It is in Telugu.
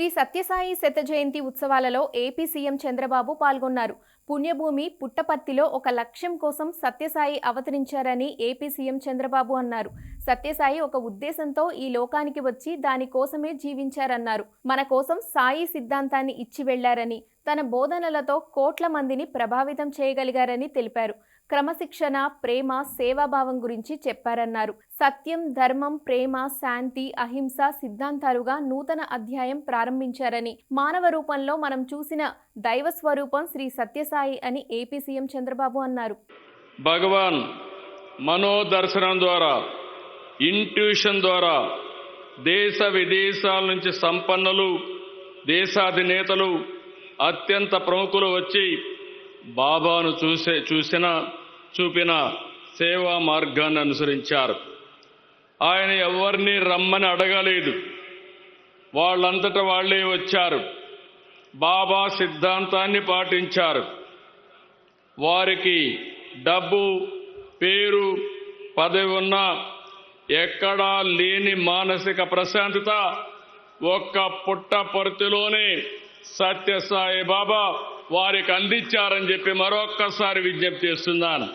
శ్రీ సత్యసాయి శత జయంతి ఉత్సవాలలో ఏపీ సీఎం చంద్రబాబు పాల్గొన్నారు. పుణ్యభూమి పుట్టపర్తిలో ఒక లక్ష్యం కోసం సత్యసాయి అవతరించారని ఏపీ సీఎం చంద్రబాబు అన్నారు. సత్యసాయి ఒక ఉద్దేశంతో ఈ లోకానికి వచ్చి దాని కోసమే జీవించారన్నారు. మన కోసం సాయి సిద్ధాంతాన్ని ఇచ్చి వెళ్ళారని తన బోధనలతో కోట్ల మందిని ప్రభావితం చేయగలిగారని తెలిపారు. క్రమశిక్షణ ప్రేమ సేవాభావం గురించి చెప్పారన్నారు. సత్యం ధర్మం ప్రేమ శాంతి అహింస సిద్ధాంతాలుగా నూతన అధ్యాయం ప్రారంభించారని. మానవ రూపంలో మనం చూసిన దైవ స్వరూపం శ్రీ సత్యసాయి అని ఏపీ సీఎం చంద్రబాబు అన్నారు. భగవాన్ మనోదర్శనం ద్వారా ఇంట్యూషన్ ద్వారా దేశ విదేశాల నుంచి సంపన్నులు దేశాధినేతలు అత్యంత ప్రముఖులు వచ్చి బాబాను చూసే చూసిన చూపిన సేవా మార్గాన్ని అనుసరించారు. ఆయన ఎవరిని రమ్మని అడగలేదు. వాళ్ళంతట వాళ్ళే వచ్చారు. బాబా సిద్ధాంతాన్ని పాటించారు. వారికి డబ్బు పేరు పదవి ఉన్నా ఎక్కడా లేని మానసిక ప్రశాంతత ఒక్క పుట్ట పొరతిలోనే సత్యసాయి బాబా వారికి అందించారని చెప్పి మరొక్కసారి విజ్ఞప్తి చేస్తున్నాను.